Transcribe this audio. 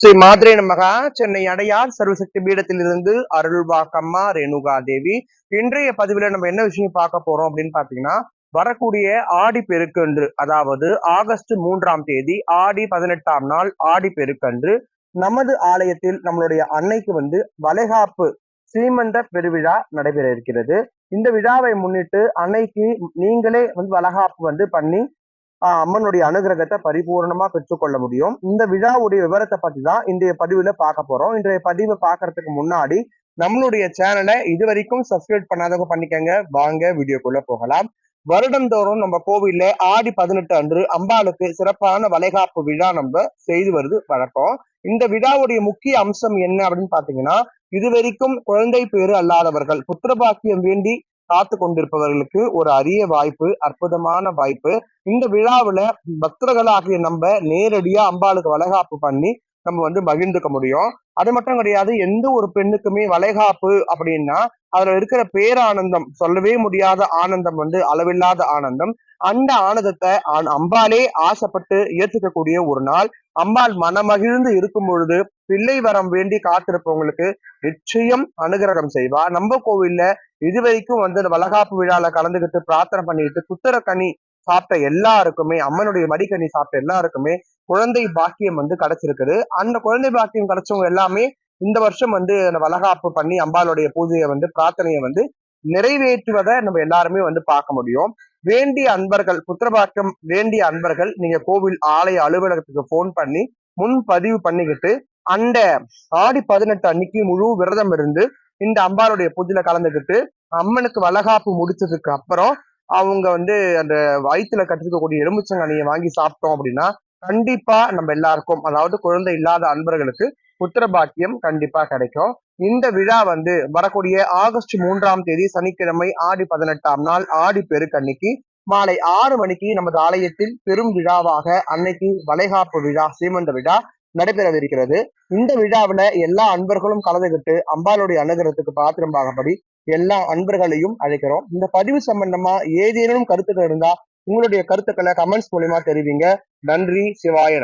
ஸ்ரீ மாத்ரே நமகா சென்னை அடையார் சர்வசக்தி பீடத்திலிருந்து அருள்வாக்கம்மா ரேணுகா தேவி. இன்றைய பதிவில் நம்ம என்ன விஷயம் பார்க்க போறோம் அப்படின்னு பாத்தீங்கன்னா வரக்கூடிய ஆடி பெருக்கன்று அதாவது ஆகஸ்ட் மூன்றாம் தேதி ஆடி பதினெட்டாம் நாள் ஆடி பெருக்கன்று நமது ஆலயத்தில் நம்மளுடைய அன்னைக்கு வந்து வளைகாப்பு சீமந்த பெருவிழா நடைபெற இருக்கிறது. இந்த விழாவை முன்னிட்டு அன்னைக்கு நீங்களே வந்து வளகாப்பு வந்து பண்ணி அம்மனுடைய அனுகிரகத்தை பரிபூர்ணமா பெற்றுக்கொள்ள முடியும். இந்த விழாவுடைய விவரத்தை பத்தி தான் இன்றைய பதிவுல பார்க்க போறோம். இன்றைய பதிவை பார்க்கறதுக்கு முன்னாடி நம்மளுடைய சேனலை இது வரைக்கும் சப்ஸ்கிரைப் பண்ணாதவங்க பண்ணிக்கங்க. வாங்க வீடியோக்குள்ள போகலாம். வருடந்தோறும் நம்ம கோவில்ல ஆடி பதினெட்டு அன்று அம்பாளுக்கு சிறப்பான வளைகாப்பு விழா நம்ம செய்து வருது வழக்கம். இந்த விழாவுடைய முக்கிய அம்சம் என்ன அப்படின்னு பாத்தீங்கன்னா இதுவரைக்கும் குழந்தை பேரு அல்லாதவர்கள் புத்திரபாக்கியம் வேண்டி காத்து கொண்டிருப்பவர்களுக்கு ஒரு அரிய வாய்ப்பு அற்புதமான வாய்ப்பு. இந்த விழாவில் பக்தர்களாகிய நம்ம நேரடியா அம்பாளுக்கு வளகாப்பு பண்ணி நம்ம வந்து மகிழ்ந்துக்க முடியும். அது மட்டும் கிடையாது எந்த ஒரு பெண்ணுக்குமே வளைகாப்பு அப்படின்னா அதுல இருக்கிற பேரானந்தம் சொல்லவே முடியாத ஆனந்தம் வந்து அளவில்லாத ஆனந்தம். அந்த ஆனந்தத்தை அம்பாலே ஆசைப்பட்டு ஏற்றுக்கக்கூடிய ஒரு நாள். அம்பாள் மனமகிழ்ந்து இருக்கும் பொழுது பிள்ளை வரம் வேண்டி காத்திருப்பவங்களுக்கு நிச்சயம் அனுகிரகம் செய்வா. நம்ம கோவில்ல இதுவரைக்கும் வந்து அந்த வளகாப்பு விழால கலந்துகிட்டு பிரார்த்தனை பண்ணிட்டு குத்தரக்கனி சாப்பிட்ட எல்லாருக்குமே அம்மனுடைய மடிக்கனி சாப்பிட்ட எல்லாருக்குமே குழந்தை பாக்கியம் வந்து கிடைச்சிருக்குது. அந்த குழந்தை பாக்கியம் கிடைச்சவங்க எல்லாமே இந்த வருஷம் வந்து அந்த வளகாப்பு பண்ணி அம்பாளுடைய பூஜையை வந்து பிரார்த்தனையை வந்து நிறைவேற்றுவதை நம்ம எல்லாருமே வந்து பார்க்க முடியும். வேண்டிய அன்பர்கள் புத்திரபாக்கம் வேண்டிய அன்பர்கள் நீங்க கோவில் ஆலய அலுவலகத்துக்கு போன் பண்ணி முன்பதிவு பண்ணிக்கிட்டு அந்த ஆடி பதினெட்டு அன்னைக்கு முழு விரதம் இருந்து இந்த அம்பாளுடைய பூஜையில கலந்துக்கிட்டு அம்மனுக்கு வளகாப்பு முடிச்சதுக்கு அப்புறம் அவங்க வந்து அந்த வயிற்றுல கட்டிருக்கக்கூடிய எலுமிச்சங்கனியை வாங்கி சாப்பிட்டோம் அப்படின்னா கண்டிப்பா நம்ம எல்லாருக்கும் அதாவது குழந்தை இல்லாத அன்பர்களுக்கு புத்திர பாக்கியம் கண்டிப்பா கிடைக்கும். இந்த விழா வந்து வரக்கூடிய ஆகஸ்ட் மூன்றாம் தேதி சனிக்கிழமை ஆடி பதினெட்டாம் நாள் ஆடி பெருக்கன்னைக்கு மாலை ஆறு மணிக்கு நமது ஆலயத்தில் பெரும் விழாவாக அன்னைக்கு வளைகாப்பு விழா சீமந்த விழா நடைபெறவிருக்கிறது. இந்த விழாவில் எல்லா அன்பர்களும் கலந்துகிட்டு அம்பாளுடைய அனுகிரகத்துக்கு பாத்திரமாகபடி எல்லா அன்பர்களையும் அழைக்கிறோம். இந்த பதிவு சம்பந்தமா ஏதேனும் கருத்துக்கள் இருந்தா உங்களுடைய கருத்துக்களை கமெண்ட்ஸ் மூலியமா தெரிவிங்க. நன்றி சிவாய